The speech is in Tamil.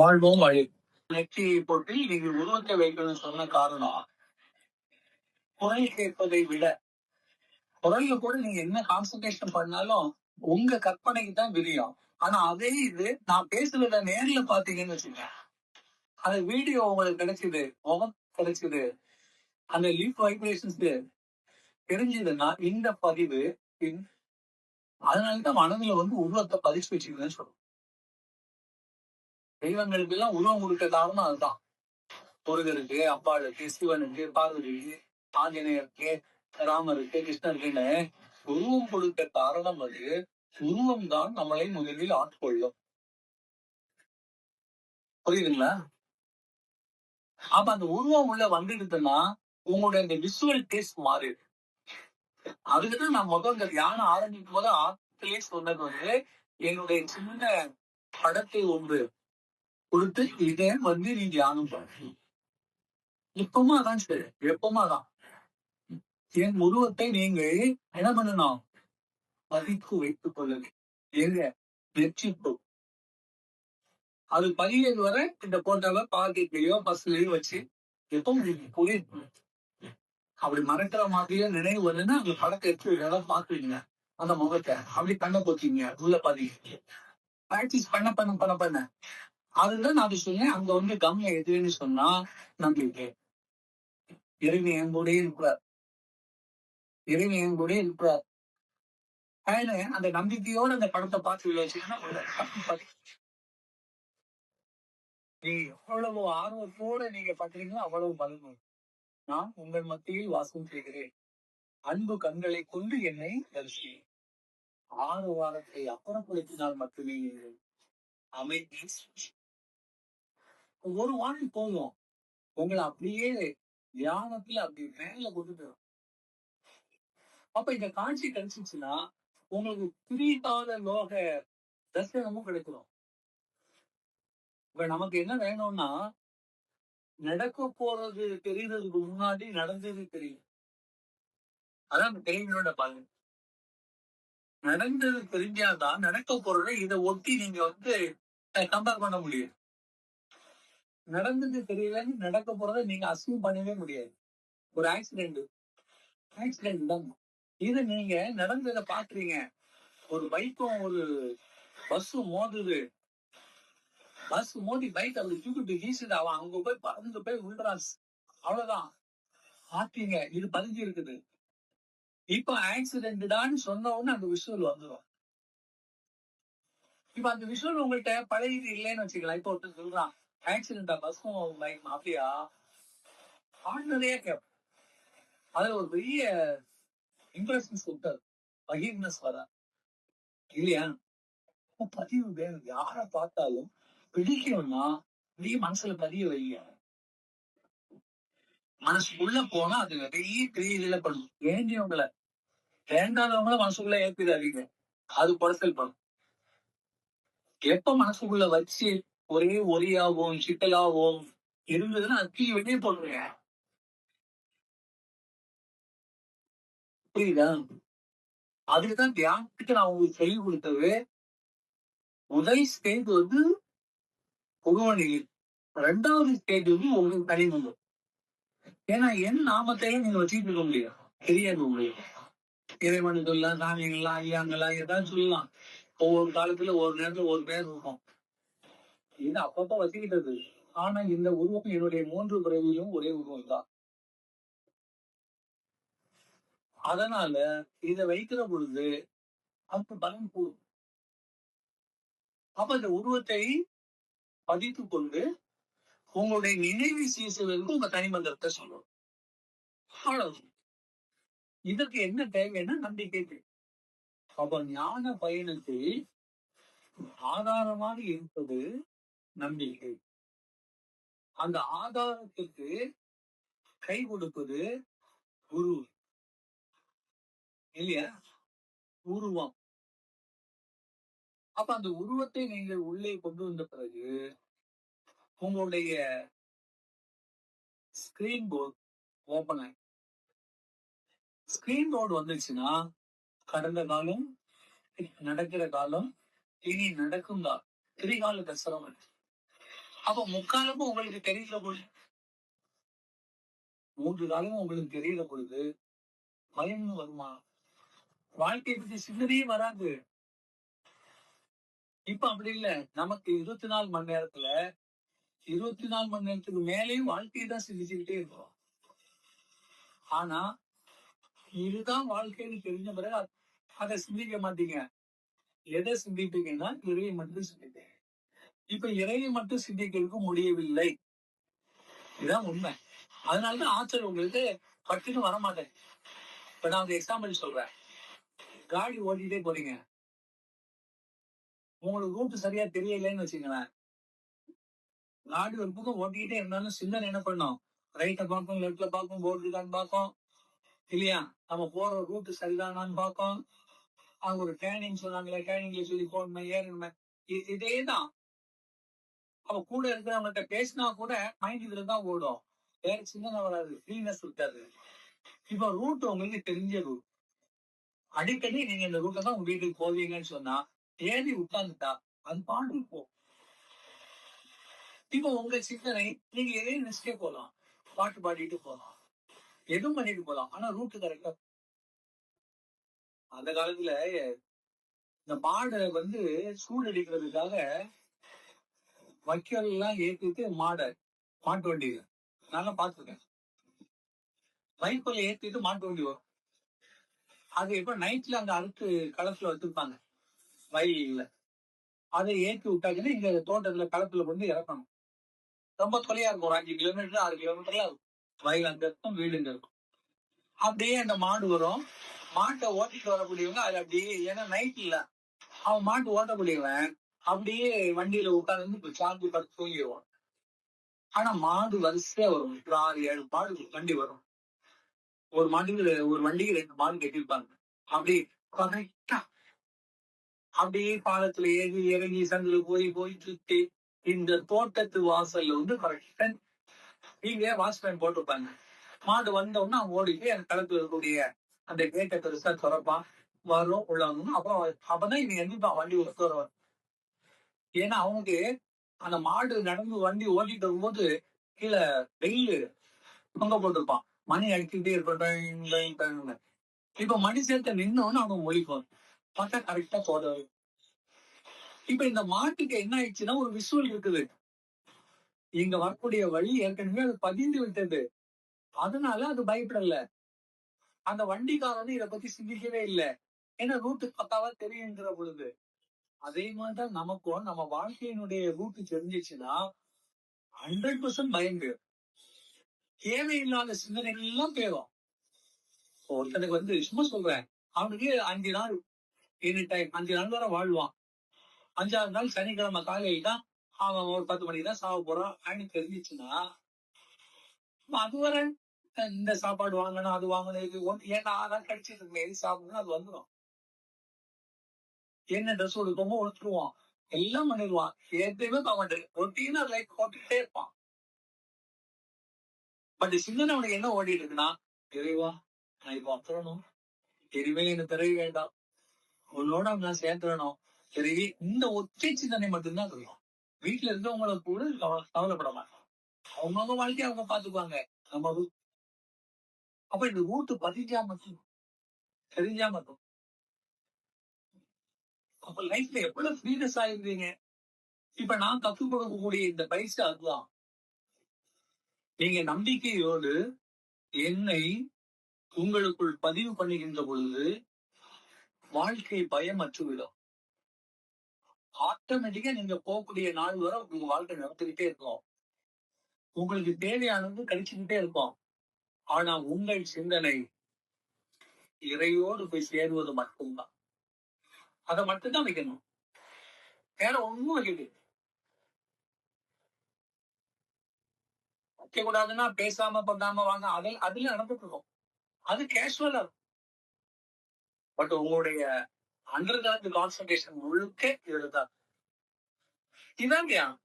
வாழ்வோம் வழி. நெற்றி போட்டு நீங்க உருவத்தை வைக்கணும்னு சொன்ன காரணம். குரல் கேட்பதை விட குரல்ல கூட நீங்க என்ன கான்சன்ட்ரேஷன் பண்ணாலும் உங்க கற்பனைக்கு தான் விரியும். ஆனா அதே இது நான் பேசுறத நேர்ல பாத்தீங்கன்னு வச்சுக்கோங்க. அந்த வீடியோ உங்களுக்கு கிடைச்சது முகம் கிடைச்சது அந்த லீப் வைப்ரேஷன்ஸ் தெரிஞ்சதுன்னா இந்த பதிவு அதனாலதான் மனதில் வந்து உருவத்தை பதிச்சு வச்சுக்கணும்னு சொல்றோம். தெய்வங்களுக்கு எல்லாம் உருவம் கொடுக்க காரணம் அதுதான். முருகருக்கு அப்பாளுக்கு சிவனுக்கு பார்வதிக்கு ஆஞ்சநேயருக்கு ராமருக்கு கிருஷ்ணருக்குன்னு உருவம் கொடுக்க காரணம் அது. உருவம் தான் நம்மளை முதலில் ஆட்கொள்ளும். புரியுதுங்களா? அப்ப அந்த உருவம் உள்ள வந்துடுதுன்னா உங்களுடைய அந்த விசுவல் டேஸ்ட் மாறிடு அதுக்குதான் நான் முதல் இந்த யானை ஆரம்பிக்கும் போது ஆத்திலே சொன்னது வந்து என்னுடைய சின்ன படத்தை ஒன்று கொடுத்து இதை வந்து நீ தியானம் பண்ணு. இப்பவும் அதான் சரி எப்பவும் அதான்? என் உருவத்தை நீங்க என்ன பண்ணணும் பதித்து வைத்துக் கொள்ளுங்க எங்க நெற்றிப்பு அது பதியது வரை இந்த போட்டோவை பாக்கெட்லயோ பஸ்லயோ வச்சு எப்பவும் உங்களுக்கு புரியும் அப்படி மறக்கிற மாதிரியே நினைவு வருதுன்னா அந்த படத்தை எடுத்து இதெல்லாம் பாக்குறீங்க அந்த முகத்தை. அப்படி கண்ணை போத்தீங்க உள்ள பதிங்க பிராக்டிஸ் பண்ண பண்ண பண்ண பண்ண. அதுதான் நான் சொன்னேன். அங்க வந்து கம்மியா எதுன்னு சொன்னா நம்பிக்கை இறைவன் என் கூட இருக்கிறார். இறைவன் என் கூட இருக்கிறார். அந்த நம்பிக்கையோட அந்த படத்தை பார்த்து வச்சுக்கன்னா நீங்க எவ்வளவு ஆர்வத்தோட நீங்க பாக்குறீங்களோ அவ்வளவு பலனும் நான் உங்கள் மத்தியில் வாசம் செய்கிறேன். அன்பு கண்களை கொண்டு என்னை தரிசி ஆறு வாரத்தை அப்புறப்படுத்தினால் மட்டுமே அமைதி. ஒரு வாரம் போவோம். உங்களை அப்படியே தியானத்துல அப்படி மேல கொண்டு அப்ப இந்த காட்சி கிடைச்சிச்சுன்னா உங்களுக்கு பிரிக்காத லோக தரிசனமும் கிடைக்கும். இப்ப நமக்கு என்ன வேணும்னா நடக்க போறது தெரியறதுக்கு முன்னாடி நடந்தது தெரியும். அதான் அந்த பலன். நடந்தது தெரிஞ்சாதான் நடக்க போறத இதை ஒட்டி நீங்க வந்து கம்பேர் பண்ண முடியும். நடந்தது தெரியலன்னு நடக்க போறத நீங்க அசியூம் பண்ணவே முடியாது. ஒரு ஆக்சிடென்ட் ஆக்சிடென்ட் தான். இது நீங்க நடந்ததை பாக்குறீங்க ஒரு பைக்கும் ஒரு பஸ்ஸும் மோதுது. பஸ் மோதி பைக் அப்படி தூக்கிட்டு வீசுது. அவன் அங்க போய் பறந்து போய் விழுறான். அவ்வளவுதான். பாத்தீங்க. இது பதிஞ்சு இருக்குது. இப்ப ஆக்சிடென்ட் தான் சொன்ன உடனே அந்த விஷுவல் வந்துடும் இப்ப அந்த விஷுவல் உங்கள்கிட்ட பழையது இல்லைன்னு வச்சுக்கலாம் இப்ப ஒருத்தர் சொல்றான். ஆக்சிடென்டா பஸ்ஸும் பைக் அப்படியா ஆர்டினரியா கேப். அதுல ஒரு பெரிய இம்ப்ரெஷன்ஸ் கொடுத்தாரு. பகிர்னஸ் வரா. இல்லையா? பதிவு வேணும் யார பார்த்தாலும் பிடிக்கணும்னா நீ மனசுல பதிய வைங்க. மனசுக்குள்ள போனா அது நிறைய கிரியைகளை பண்ணும். வேண்டியவங்கள வேண்டாதவங்கள மனசுக்குள்ள ஏற்பிடாதீங்க அது குறைச்சல் பண்ணும். எப்ப மனசுக்குள்ள வச்சு ஒரே ஒரியாவும் சிக்கலாவும் இருந்ததுன்னா அக்கி வெளியே போடுங்க புரியுதா? அதுக்குதான் தியானத்துக்கு நான் உங்களுக்கு சொல்லி கொடுத்தது முதல் ஸ்டேஜ் வந்து புகவனில் ரெண்டாவது ஸ்டேஜ் வந்து உங்களுக்கு தனிமந்தம் ஏன்னா என் நாமத்தையும் நீங்க வச்சுட்டு இருக்க முடியும். தெரியாது உங்களுக்கு. இறைவனுக்குள்ள சாமிங்களா ஐயாங்களா ஏதாவது சொல்லலாம். ஒவ்வொரு காலத்துல ஒரு நேரத்துல ஒரு பேர் இருக்கும். இது அப்பப்ப வசிக்கிறது ஆனா இந்த உருவம் என்னுடைய மூன்று பிறவிலும் ஒரே உருவம் தான். அதனால இதை வைக்கிற பொழுது அதுக்கு பலன் கூடும். அப்ப இந்த உருவத்தை பதித்து கொண்டு உங்களுடைய நினைவு சீசுவதற்கு உங்க தனிமந்திரத்தை சொல்லணும். அவ்வளவு இதற்கு என்ன தேவைன்னா நம்பிக்கை அப்ப ஞான பயணத்தில் ஆதாரமாக இருப்பது நம்பிக்கை. அந்த ஆதாரத்துக்கு கை கொடுப்பது குரு. இல்லையா? உருவம். அப்ப அந்த உருவத்தை நீங்கள் உள்ளே கொண்டு வந்த பிறகு உங்களுடைய ஸ்கிரீன் போர்டு ஓபன் ஆகி ஸ்கிரீன் போர்டு வந்துச்சுன்னா கடந்த காலம் நடக்கிற காலம் இனி நடக்கும் காலம் திரிகால தசரம் அப்ப முக்காலமும் உங்களுக்கு தெரியல பொழுது மூன்று காலமும் உங்களுக்கு தெரியல பொழுது பயம்னு வருமா? வாழ்க்கையை பத்தி சிந்தனையே வராது. இப்ப அப்படி இல்ல. நமக்கு இருபத்தி நாலு மணி நேரத்துல இருபத்தி நாலு மணி நேரத்துக்கு மேலேயும் வாழ்க்கையை தான் சிந்திச்சுக்கிட்டே இருக்கும். ஆனா இதுதான் வாழ்க்கைன்னு தெரிஞ்ச பிறகு அதை சிந்திக்க மாட்டீங்க. எதை சிந்திப்பீங்கன்னா இறையை மட்டும் சிந்திப்பீங்க. இப்ப இறையை மட்டும் சிந்திக்கிறதுக்கு முடியவில்லை. இதுதான் உண்மை. அதனாலதான் ஆற்றல் உங்களுக்கு பட்டுன்னு வரமாட்டேன். இப்ப நான் ஒரு எக்ஸாம்பிள் சொல்றேன். காடி ஓட்டிட்டே போறீங்க. உங்களுக்கு ரூட் சரியா தெரியலைன்னு வச்சுங்களேன் காடி ஒரு பக்கம் ஓட்டிக்கிட்டே இருந்தாலும் சிந்தனை என்ன பண்ணும்? ரைட்ட பார்க்கும் லெஃப்ட்ல பார்க்கும் போர்டு இருக்கான்னு பார்க்கும். இல்லையா? நம்ம போற ரூட் சரிதானான்னு பார்க்கும். அவங்க ஒரு டேனிங் சொன்னாங்களே டேனிங்ல சொல்லி போடணும் ஏறணுமே இதே தான் அவ கூட இருக்கிறவங்ககிட்ட பேசினா கூட மைண்ட் இதுல தான் ஓடும். வேற சின்ன வராது. ஃப்ரீனஸ் இருக்காது. இப்ப ரூட் உங்களுக்கு தெரிஞ்ச ரூட் அடிக்கடி நீங்க இந்த ரூட்டை தான் உங்க வீட்டுக்கு போவீங்கன்னு சொன்னா ஏறி உட்கார்ந்துட்டா அது பாட்டு போ இப்ப உங்க சிந்தனை நீங்க எதையும் நிச்சய போலாம் பாட்டு பாடிட்டு போலாம் எதுவும் பண்ணிட்டு போலாம் ஆனா ரூட்டு கரெக்டா அந்த காலத்துல இந்த மாடை வந்து சூடடிக்கிறதுக்காக வைக்கல் எல்லாம் ஏத்திட்டு மாடை மாட்டு வண்டி. நல்லா பார்த்துருக்கேன். வைக்கோல ஏத்திட்டு மாட்டு வண்டி வரும். அது இப்ப நைட்ல அங்க அறுத்து களத்துல வச்சிருப்பாங்க. வயல்ல. அதை ஏற்றி விட்டாச்சுன்னா இங்க தோட்டத்துல களத்துல கொண்டு இறக்கணும். ரொம்ப தொலையா இருக்கும். ஒரு அஞ்சு கிலோமீட்டர் ஆறு கிலோமீட்டர்ல வயல் அங்க இருக்கும் வீடுங்க இருக்கும். அப்படியே அந்த மாடு வரும். மாட்டை ஓட்டிட்டு வரக்கூடியவங்க அது அப்படியே ஏன்னா நைட் இல்ல அவன் மாட்டு ஓட்டக்கூடியவன். அப்படியே வண்டியில உட்கார்ந்து சாந்தி பார்த்து தூங்கிடுவான் ஆனா மாடு வரிசையா வரும். ஒரு ஆறு ஏழு மாடு வண்டி வரும். ஒரு மாட்டுக்கு ஒரு வண்டிக்கு ரெண்டு மாடு கட்டியிருப்பாங்க. அப்படி கரெக்டா அப்படியே பாலத்துல ஏறி இறங்கி சந்தில போய் போய் சுத்தி இந்த தோட்டத்து வாசல்ல வந்து கரெக்டா நீங்க வாட்ச்மேன் போட்டிருப்பாங்க. மாடு வந்த உடனே அவன் ஓடி போய் அந்த களத்துல இருக்கக்கூடிய அந்த கேட்டை பெருசா திறப்பான். வரும் உள்ள வந்து அப்புறம் அப்பதான் இவன் எந்திரிப்பான் வண்டி ஒருத்தர் வருவான் ஏன்னா அவனுக்கு அந்த மாடு நடந்து வண்டி ஓட்டிட்டு வரும்போது கீழே வெயில் தொங்க போட்டிருப்பான். மணி அடிச்சுக்கிட்டே இருக்கட்டும் இப்ப மணி சேர்த்த நின்னோன்னு அவன் ஒழிப்பான் பார்த்தா கரெக்டா போதும் இப்ப இந்த மாட்டுக்கு என்ன ஆயிடுச்சுன்னா ஒரு விசுவல் இருக்குது. இங்க வரக்கூடிய வழி ஏற்கனவே அது பதிந்து விட்டது. அதனால அது பயப்படல. அந்த வண்டிக்காரன் இத பத்தி சிந்திக்கவே இல்லை. ஏன்னா ரூட்டு பக்காவா தெரியுங்கிற பொழுது. அதே மாதிரிதான் நமக்கும் நம்ம வாழ்க்கையினுடைய ரூட்டு தெரிஞ்சிச்சுன்னா ஹண்ட்ரட் பர்சன்ட் பயந்து தேவையில்லாத சிந்தனைகள் எல்லாம் போயிடும். ஒருத்தனுக்கு வந்து சும்மா சொல்றேன் அவனுக்கு அஞ்சு நாள் எனி டைம் அஞ்சு நாள் வரை வாழ்வான். அஞ்சாவது நாள் சனிக்கிழமை காலையில தான் அவன் ஒரு பத்து மணிக்கு தான் சாவ போறான் அப்படின்னு தெரிஞ்சிச்சுன்னா அது வர இந்த சாப்பாடு வாங்கணும் அது வாங்கணும் இது ஒண்ணு- ஏன்னா அதான் கடிச்சிட்டு இருக்கேன் எது சாப்பிடணும் அது வந்துடும் என்ன ட்ரெஸ் கொடுக்கமோ ஒழுத்துருவான். எல்லாம் பண்ணிடுவான். எதுவுமே பார்க்க ரொட்டீனா லைஃப் ஓட்டிட்டே இருப்பான். பட் சிந்தனை அவனுக்கு என்ன ஓடிட்டு இருக்குன்னா இறைவா நான் இப்ப அத்தரணும். இனிமேல் என்ன பிறகு வேண்டாம். உன்னோட நான் சேர்த்துடணும் இறைவி இந்த ஒற்றை சிந்தனை மட்டும்தான் இருக்கும் வீட்டுல இருந்தவங்கள கூட கவலைப்பட மாட்டான். அவங்கவுங்க வாழ்க்கைய அவங்க பாத்துக்குவாங்க நம்ம அப்ப இந்த ரூட்டு பதிஞ்சா மட்டும் தெரிஞ்சா மட்டும். அப்ப லைஃப்ல எவ்வளவு ஃப்ரீனஸ் ஆயிருந்தீங்க? இப்ப நான் தப்பு கொடுக்கக்கூடிய இந்த பயிற்சி அதுதான். நீங்க நம்பிக்கையோடு என்னை உங்களுக்குள் பதிவு பண்ணுகின்ற பொழுது வாழ்க்கை பயமற்றுவிடும். ஆட்டோமேட்டிக்கா நீங்க போகக்கூடிய நாள் வரை உங்க வாழ்க்கை நடத்திக்கிட்டே இருக்கும். உங்களுக்கு தேவையானது கிடைச்சுக்கிட்டே இருக்கும். ஆனா உங்கள் சிந்தனை இறையோடு போய் சேருவது மட்டும்தான். அதை மட்டும்தான் வைக்கணும். வேற ஒண்ணும் வைக்க வைக்க கூடாதுன்னா பேசாம பண்ணாம வாங்க. அதில் அதுல நடந்துட்டு இருக்கும் அது கேஷுவலா இருக்கும். பட் உங்களுடைய அண்டர் கிரவுண்ட் கான்சன்ட்ரேஷன் முழுக்க இதுதான் இதான்